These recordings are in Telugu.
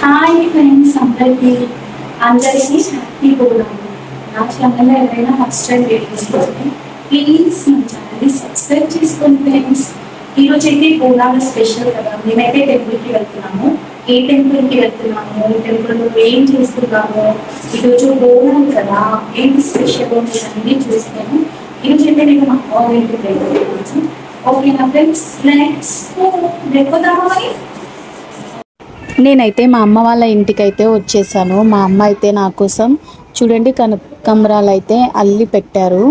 హాయ్ ఫ్రెండ్స్ అందరికీ. అందరికీ హ్యాపీ బోనాలు. నా ఛానల్ ఎవరైనా ఫస్ట్ టైం చేసుకుంటే ప్లీజ్ నా ఛానల్ని సబ్స్క్రైబ్ చేసుకోండి ఫ్రెండ్స్. ఈరోజు అయితే బోనాలు స్పెషల్ కదా. మేమైతే టెంపుల్కి వెళ్తున్నాము. ఏ టెంపుల్కి వెళ్తున్నాము? టెంపుల్ టెంపుల్లో ఏం చేస్తున్నాము? ఈరోజు బోనాలు కదా. ఏంటి స్పెషల్ అన్ని చూస్తాను ఈరోజు అయితే నేను మా అమ్మ ఇంటికి వెళ్తున్నాను ఓకేనా ఫ్రెండ్స్ నెక్స్ట్ రేపు మరి? నేనైతే మా అమ్మ వాళ్ళ ఇంటికైతే వచ్చేసాను. మా అమ్మ అయితే నా కోసం చూడండి కనకంబరాలు అయితే అల్లి పెట్టారు.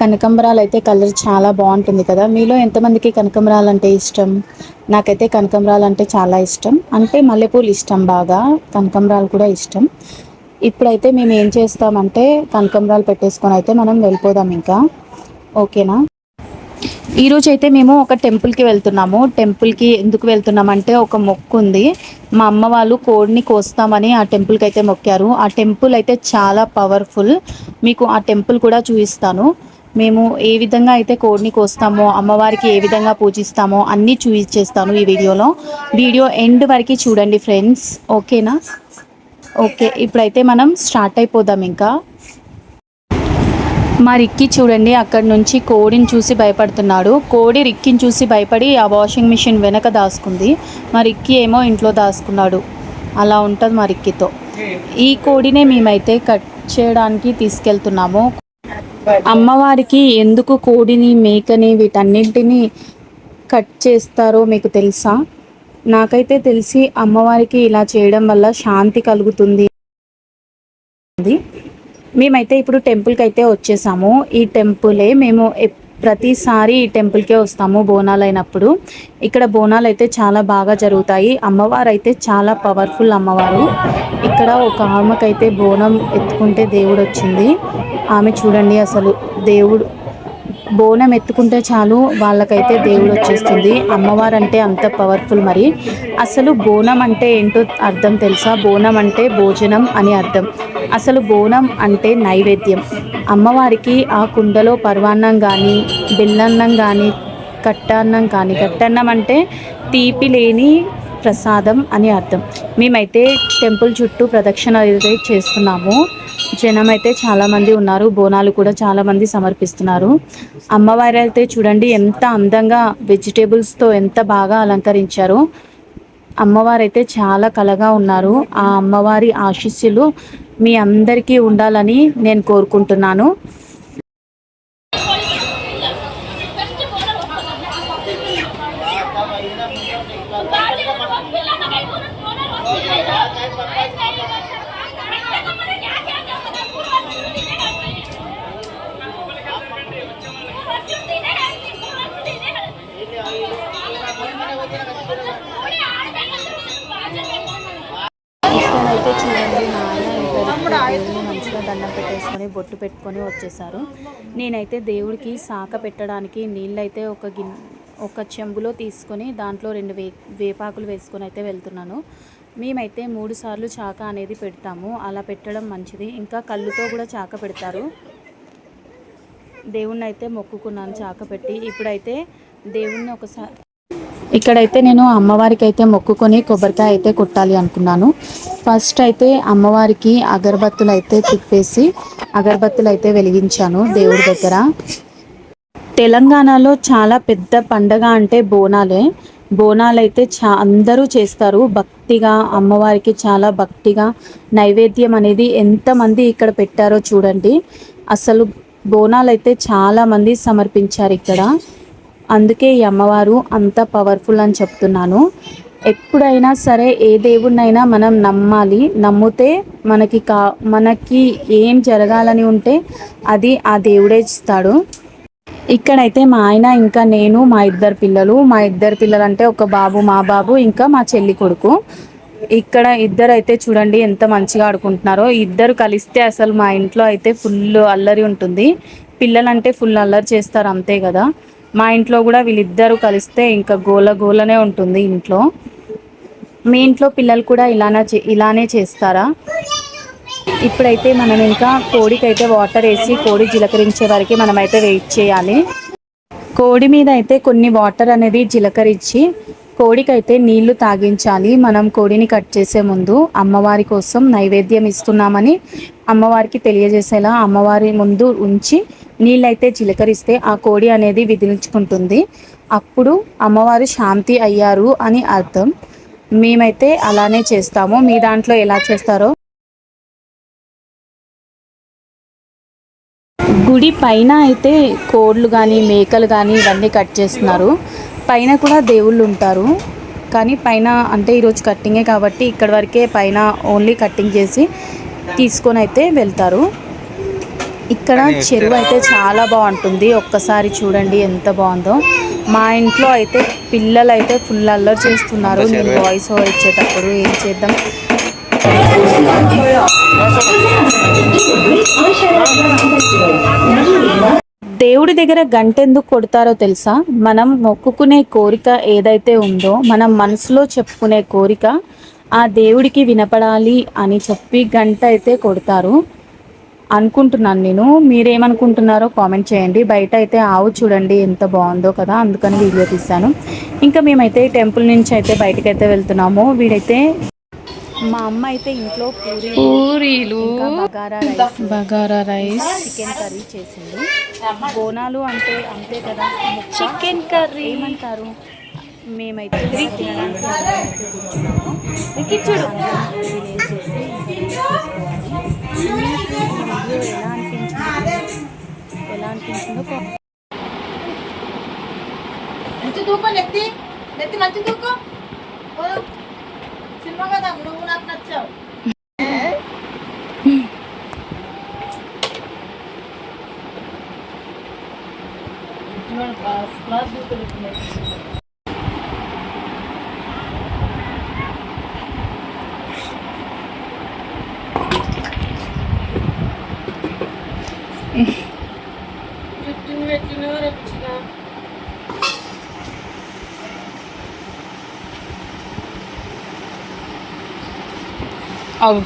కనకంబరాలు అయితే కలర్ చాలా బాగుంటుంది కదా. మీలో ఎంతమందికి కనకంబరాలు అంటే ఇష్టం? నాకైతే కనకంబరాలు అంటే చాలా ఇష్టం. అంటే మల్లెపూలు ఇష్టం బాగా. కనకంబరాలు కూడా ఇష్టం. ఇప్పుడైతే మేము ఏం చేస్తామంటే కనకంబరాలు పెట్టేసుకొని అయితే మనం వెళ్ళిపోదాం ఇంకా. ఓకేనా? ఈరోజు అయితే మేము ఒక టెంపుల్కి వెళ్తున్నాము. టెంపుల్కి ఎందుకు వెళ్తున్నామంటే ఒక మొక్కు ఉంది. మా అమ్మ వాళ్ళు కోడిని కోస్తామని ఆ టెంపుల్కి అయితే మొక్కారు. ఆ టెంపుల్ అయితే చాలా పవర్ఫుల్ మీకు ఆ టెంపుల్ కూడా చూపిస్తాను. మేము ఏ విధంగా అయితే కోడిని కోస్తామో అమ్మవారికి ఏ విధంగా పూజిస్తామో అన్నీ చూపించేస్తాను ఈ వీడియోలో. వీడియో ఎండ్ వరకు చూడండి ఫ్రెండ్స్ ఓకేనా ఓకే ఇప్పుడైతే మనం స్టార్ట్ అయిపోదాం ఇంకా. మా రిక్కి చూడండి అక్కడి నుంచి కోడిని చూసి భయపడుతున్నాడు. కోడి రిక్కిని చూసి భయపడి ఆ వాషింగ్ మిషన్ వెనక దాసుకుంది. మా రిక్కి ఏమో ఇంట్లో దాసుకున్నాడు. అలా ఉంటుంది మా రిక్కితో. ఈ కోడినే మేమైతే కట్ చేయడానికి తీసుకెళ్తున్నాము. అమ్మవారికి ఎందుకు కోడిని మేకని వీటన్నింటినీ కట్ చేస్తారో మీకు తెలుసా? నాకైతే తెలిసి అమ్మవారికి ఇలా చేయడం వల్ల శాంతి కలుగుతుంది. మేమైతే ఇప్పుడు టెంపుల్కి అయితే వచ్చేసాము. ఈ టెంపులే మేము ప్రతిసారి ఈ టెంపుల్కే వస్తాము బోనాలు అయినప్పుడు ఇక్కడ బోనాలు అయితే చాలా బాగా జరుగుతాయి. అమ్మవారు అయితే చాలా పవర్ఫుల్ అమ్మవారు. ఇక్కడ ఒక ఆమెకైతే బోనం ఎత్తుకుంటే దేవుడు వచ్చింది ఆమె చూడండి అసలు దేవుడు బోనం ఎత్తుకుంటే చాలు వాళ్ళకైతే దేవుడు వచ్చేస్తుంది. అమ్మవారు అంటే అంత పవర్ఫుల్ మరి. అసలు బోనం అంటే ఏంటో అర్థం తెలుసా? బోనం అంటే భోజనం అని అర్థం. అసలు బోనం అంటే నైవేద్యం. అమ్మవారికి ఆ కుండలో పర్వాన్నం కానీ బెల్లన్నం కానీ కట్టాన్నం కానీ కట్టన్నం అంటే తీపి లేని ప్రసాదం అని అర్థం. మేమైతే టెంపుల్ చుట్టూ ప్రదక్షిణ చేస్తున్నాము. జనం అయితే చాలామంది ఉన్నారు. బోనాలు కూడా చాలామంది సమర్పిస్తున్నారు. అమ్మవారి అయితే చూడండి ఎంత అందంగా వెజిటేబుల్స్తో ఎంత బాగా అలంకరించారు. అమ్మవారైతే చాలా కలగా ఉన్నారు. ఆ అమ్మవారి ఆశీస్సులు మీ అందరికీ ఉండాలని నేను కోరుకుంటున్నాను ఇక్కడైతే చూడండి మా ఆయన ఇంకా మంచిగా దండం పెట్టేసుకొని బొట్టు పెట్టుకొని వచ్చేసారు. నేనైతే దేవుడికి శాఖ పెట్టడానికి నీళ్ళైతే ఒక గిన్నె ఒక చెంబులో తీసుకొని దాంట్లో రెండు వే వేపాకులు వేసుకొని అయితే వెళ్తున్నాను. మేమైతే మూడు సార్లు చాక అనేది పెడతాము. అలా పెట్టడం మంచిది. ఇంకా కళ్ళుతో కూడా చాక పెడతారు. దేవుణ్ణి అయితే మొక్కుకున్నాను చాక పెట్టి. ఇప్పుడైతే దేవుణ్ణి ఒకసారి ఇక్కడైతే నేను అమ్మవారికి అయితే మొక్కుకొని కొబ్బరికాయ అయితే కొట్టాలి అనుకున్నాను. ఫస్ట్ అయితే అమ్మవారికి అగరబత్తులు అయితే తిప్పేసి అగరబత్తులు అయితే వెలిగించాను దేవుడి దగ్గర. తెలంగాణలో చాలా పెద్ద పండగ అంటే బోనాలే. బోనాలు అయితే చా అందరూ చేస్తారు. భక్తిగా అమ్మవారికి చాలా భక్తిగా నైవేద్యం అనేది ఎంతమంది ఇక్కడ పెట్టారో చూడండి. అసలు బోనాలు అయితే చాలామంది సమర్పించారు ఇక్కడ. అందుకే ఈ అమ్మవారు అంత పవర్ఫుల్ అని చెప్తున్నాను. ఎప్పుడైనా సరే ఏ దేవుడినైనా మనం నమ్మాలి. నమ్మితే మనకి కా మనకి ఏం జరగాలని ఉంటే అది ఆ దేవుడే ఇస్తాడు. ఇక్కడైతే మా ఆయన ఇంకా నేను మా ఇద్దరు పిల్లలు. మా ఇద్దరు పిల్లలు అంటే ఒక బాబు మా బాబు ఇంకా మా చెల్లి కొడుకు. ఇక్కడ ఇద్దరు అయితే చూడండి ఎంత మంచిగా ఆడుకుంటున్నారో. ఇద్దరు కలిస్తే అసలు మా ఇంట్లో అయితే ఫుల్ అల్లరి ఉంటుంది. పిల్లలంటే ఫుల్ అల్లరి చేస్తారు అంతే కదా. మా ఇంట్లో కూడా వీళ్ళిద్దరూ కలిస్తే ఇంకా గోల గోలనే ఉంటుంది ఇంట్లో. మీ ఇంట్లో పిల్లలు కూడా ఇలానే ఇలానే చేస్తారా? ఇప్పుడైతే మనం ఇంకా కోడికైతే వాటర్ వేసి కోడి జీలకరించే వరకు మనమైతే వెయిట్ చేయాలి. కోడి మీద అయితే కొన్ని వాటర్ అనేది జీలకరించి కోడికైతే నీళ్ళు తాగించాలి. మనం కోడిని కట్ చేసే ముందు అమ్మవారి కోసం నైవేద్యం ఇస్తున్నామని అమ్మవారికి తెలియజేసేలా అమ్మవారి ముందు ఉంచి నీళ్ళైతే చిలకరిస్తే ఆ కోడి అనేది విధించుకుంటుంది అప్పుడు అమ్మవారు శాంతి అయ్యారు అని అర్థం. మేమైతే అలానే చేస్తాము. మీ దాంట్లో ఎలా చేస్తారో గుడి పైన అయితే కోళ్ళు కానీ మేకలు కానీ ఇవన్నీ కట్ చేస్తున్నారు. పైన కూడా దేవుళ్ళు ఉంటారు. కానీ పైన అంటే ఈరోజు కట్టింగే కాబట్టి ఇక్కడ వరకే పైన ఓన్లీ కట్టింగ్ చేసి తీసుకొని అయితే వెళ్తారు. ఇక్కడ చెరువు అయితే చాలా బాగుంటుంది. ఒక్కసారి చూడండి ఎంత బాగుందో. మా ఇంట్లో అయితే పిల్లలు అయితే ఫుల్ అల్లరి చేస్తున్నారు. నేను వాయిస్ ఓవర్ ఇచ్చేటప్పుడు ఏం చేద్దాం? దేవుడి దగ్గర గంటెందుకు కొడతారో తెలుసా? మనం మొక్కుకునే కోరిక ఏదైతే ఉందో మనం మనసులో చెప్పుకునే కోరిక ఆ దేవుడికి వినపడాలి అని చెప్పి గంట అయితే కొడతారు. అనుకుంటున్నాను నేను. మీరేమనుకుంటున్నారో కామెంట్ చేయండి. బయట అయితే ఆవు చూడండి ఎంత బాగుందో కదా అందుకని వీడియో తీశాను. ఇంకా మేమైతే టెంపుల్ నుంచి అయితే బయటకైతే వెళ్తున్నాము. వీడైతే మా అమ్మ అయితే ఇంట్లో పూరి పూరీలు. Bagara rice bagara rice. Chicken curry చేసింది. బోనాలు అంటే అంతే కదా. Chicken curry. ఏమంటారు? మేమైతే ఎలా అనిపించింది ఎలా అనిపించిందో కా- మంచి దూకో నెత్తి. నెత్తి మంచి దూకో বাবা দাম রঘুনাথ নাচ চাও? అవు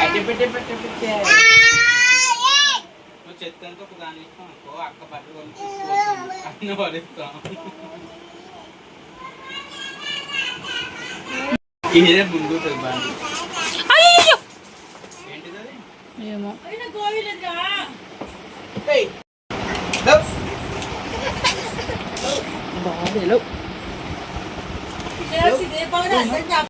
అట్టి పెట్టి పెట్టి పెట్టి నువ్వు చెత్తంతా ఒక దాని ఇస్తాం అనుకో అక్క బట్టలు కొని తీసుకుపోతుంది అన్ని పడిస్తాం ఇదే ముందు బాగా ఏంటిది అది ఏమో ఏయ్, లప్. ఇదే బాగా